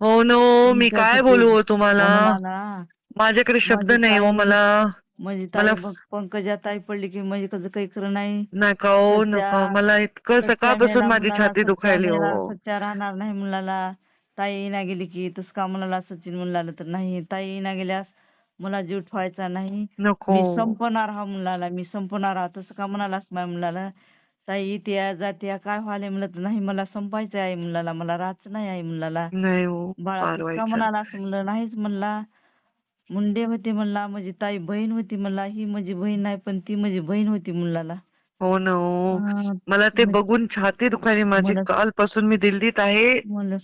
हो नो मी काय बोलू हो तुम्हाला? मला माझ्याकडे शब्द माझी नाही हो ताई- मला. म्हणजे मला- ताई बघ पंकजा ताई पडली की म्हणजे कसं काही खरं नाही. नका हो सध्या- नका. मला इतकं सच्चा सकाळपासून मेला माझी मुलाला, छाती सच्चा दुखायली मेला, हो. सच्चा राहणार नाही मुलाला. ताई ना गेली की तसं का मुलाला सचिन मुलाला तर नाही. ताई ना गेल्यास मला जीव ठेवायचा नाही. नको. मी संपणार हा मुलाला मी संपणार हा. तसं का म्हणालास माझ्या मुलाला? ताई येते जाते काय व्हायला म्हणलं नाही मला संपायचं आहे मुलाला मला राहायचं नाही आहे मुलाला नाही हो बाळा का. म्हणाला असं म्हणलं नाहीच म्हणला. मुंडे होते म्हणला माझी ताई बहीण होती म्हणला ही माझी बहीण नाही पण ती माझी बहीण होती मुलाला हो ना हो. मला ते मग- बघून छाती दुखायली माझी. कालपासून मी दिल्लीत आहे.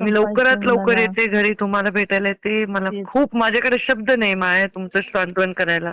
मी लवकरात लवकर. येते घरी तुम्हाला भेटायला. येते मला. खूप माझ्याकडे शब्द नाही माया तुमचं सांत्वन करायला.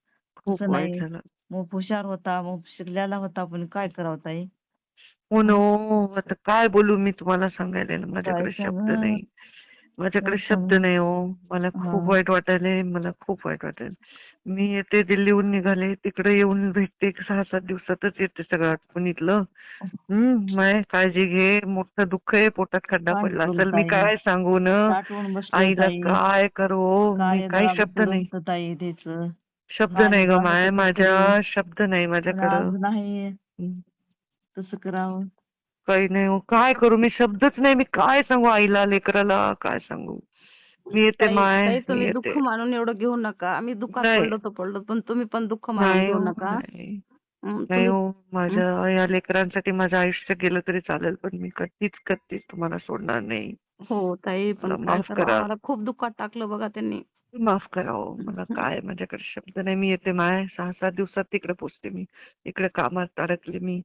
खूप वाईट नाही. झालं मग हुशार होता मग शिकलेला होता पण काय करावं ताई हो ना हो आता काय बोलू मी तुम्हाला सांगायला ना माझ्याकडे शब्द सांगा? नाही माझ्याकडे काय शब्द सांगा? नाही हो मला खूप. वाईट वाटायलंय मला खूप वाईट वाटेल मी येते दिल्लीहून निघाले तिकडे येऊन भेटते एक सहा सात दिवसातच येते सगळं आटपून इथलं हम्म माय काळजी घे मोठं दुःख आहे पोटात खड्डा काय पडला करू असेल मी ताई? काय सांगू न साठवून आईला ताई. काय करू काय मी काही शब्द नाही तर ताई त्याचं शब्द नाही ग माय माझ्या? शब्द नाही माझ्याकडं. नाही. तसं करावं. काही नाही हो काय करू? मी शब्दच नाही मी काय सांगू आईला लेकराला? काय सांगू? मी येते माय तुम्ही दुःख मानून एवढं घेऊ नका. आम्ही दुःखात नाही. पडलो तर पडलो पण तुम्ही पण दुःख मानून घेऊ हो, नका. नाही. हं, माझ्या या लेकरांसाठी माझं आयुष्य गेलं तरी चालेल पण मी कधीच कधीच तुम्हाला सोडणार नाही. हो ताई पण खूप दुःखात टाकलं बघा त्यांनी. माफ करावं. मला काय माझ्याकडे शब्द नाही. मी येते माय. सहा सात दिवसात तिकडे पोचते मी. इकडे कामात अडकले मी.